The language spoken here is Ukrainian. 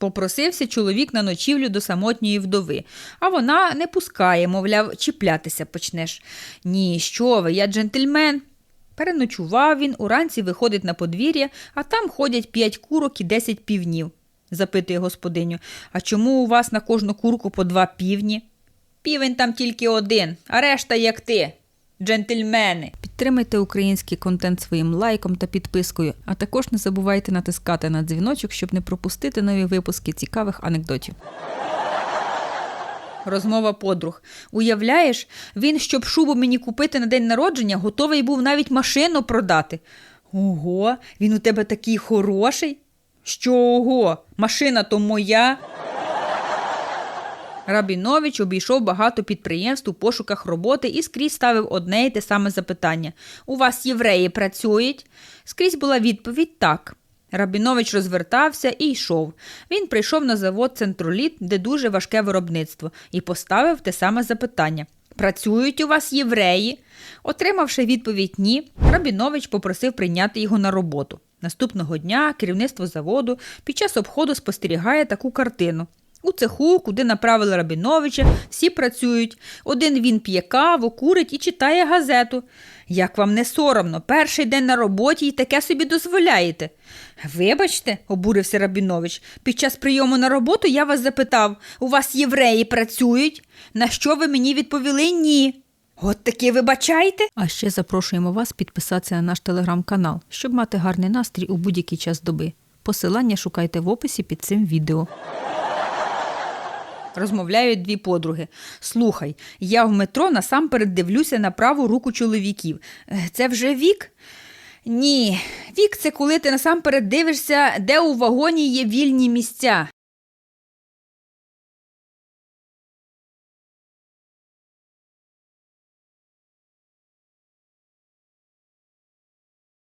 Попросився чоловік на ночівлю до самотньої вдови, а вона не пускає, мовляв, чіплятися почнеш. Ні, що ви, я джентльмен. Переночував він, уранці виходить на подвір'я, а там ходять п'ять курок і десять півнів. Запитує господиню, а чому у вас на кожну курку по два півні? Півень там тільки один, а решта як ти. Джентльмени. Підтримайте український контент своїм лайком та підпискою, а також не забувайте натискати на дзвіночок, щоб не пропустити нові випуски цікавих анекдотів. Розмова подруг. Уявляєш, він, щоб шубу мені купити на день народження, готовий був навіть машину продати. Ого, він у тебе такий хороший. Що ого? Машина то моя. Рабінович обійшов багато підприємств у пошуках роботи і скрізь ставив одне й те саме запитання: У вас євреї працюють? Скрізь була відповідь так. Рабінович розвертався і йшов. Він прийшов на завод Центроліт, де дуже важке виробництво, і поставив те саме запитання: Працюють у вас євреї? Отримавши відповідь ні, Рабінович попросив прийняти його на роботу. Наступного дня керівництво заводу під час обходу спостерігає таку картину. У цеху, куди направили Рабіновича, всі працюють. Один він п'є каву, курить і читає газету. Як вам не соромно, перший день на роботі і таке собі дозволяєте. Вибачте, обурився Рабінович, під час прийому на роботу я вас запитав, у вас євреї працюють? На що ви мені відповіли ні? От таки вибачайте. А ще запрошуємо вас підписатися на наш телеграм-канал, щоб мати гарний настрій у будь-який час доби. Посилання шукайте в описі під цим відео. Розмовляють дві подруги. Слухай, я в метро насамперед дивлюся на праву руку чоловіків. Е, Це вже вік? Ні, вік це коли ти насамперед дивишся, де у вагоні є вільні місця.